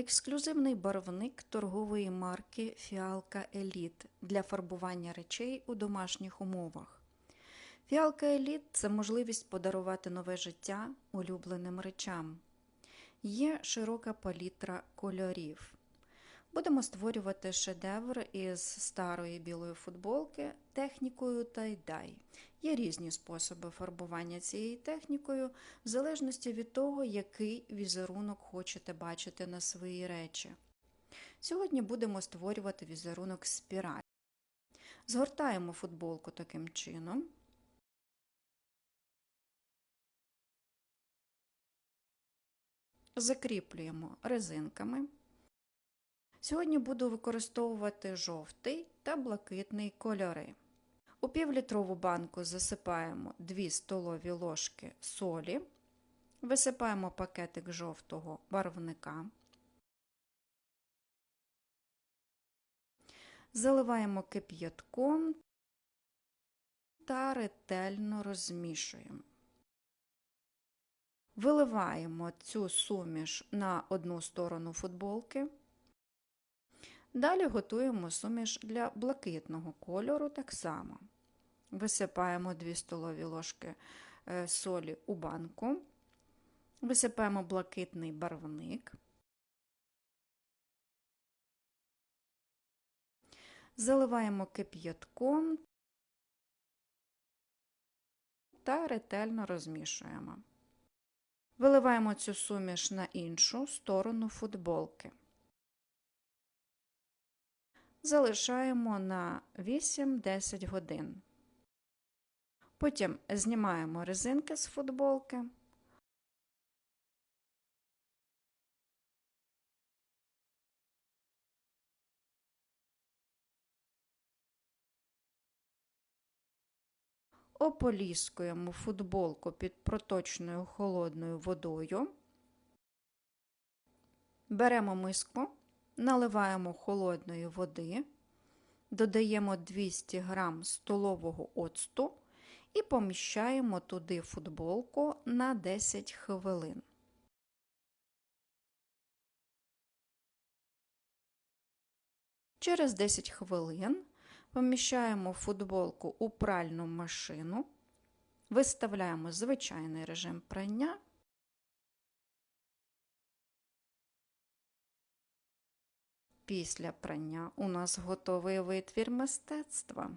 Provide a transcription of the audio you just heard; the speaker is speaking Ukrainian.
Ексклюзивний барвник торгової марки Фіалка Еліт для фарбування речей у домашніх умовах. Фіалка Еліт це можливість подарувати нове життя улюбленим речам. Є широка палітра кольорів. Будемо створювати шедевр із старої білої футболки технікою тай-дай. Є різні способи фарбування цією технікою, в залежності від того, який візерунок хочете бачити на свої речі. Сьогодні будемо створювати візерунок спіраль. Згортаємо футболку таким чином. Закріплюємо резинками. Сьогодні буду використовувати жовтий та блакитний кольори. У півлітрову банку засипаємо 2 столові ложки солі, висипаємо пакетик жовтого барвника, заливаємо кип'ятком та ретельно розмішуємо. Виливаємо цю суміш на одну сторону футболки. Далі готуємо суміш для блакитного кольору так само. Висипаємо 2 столові ложки е, солі у банку, висипаємо блакитний барвник, заливаємо кип'ятком та ретельно розмішуємо. Виливаємо цю суміш на іншу сторону футболки залишаємо на 8-10 годин. Потім знімаємо резинки з футболки. Ополіскуємо футболку під проточною холодною водою. Беремо миску наливаємо холодної води, додаємо 200 г столового оцту і поміщаємо туди футболку на 10 хвилин. Через 10 хвилин поміщаємо футболку у пральну машину, виставляємо звичайний режим прання Після прання у нас готовий витвір мистецтва.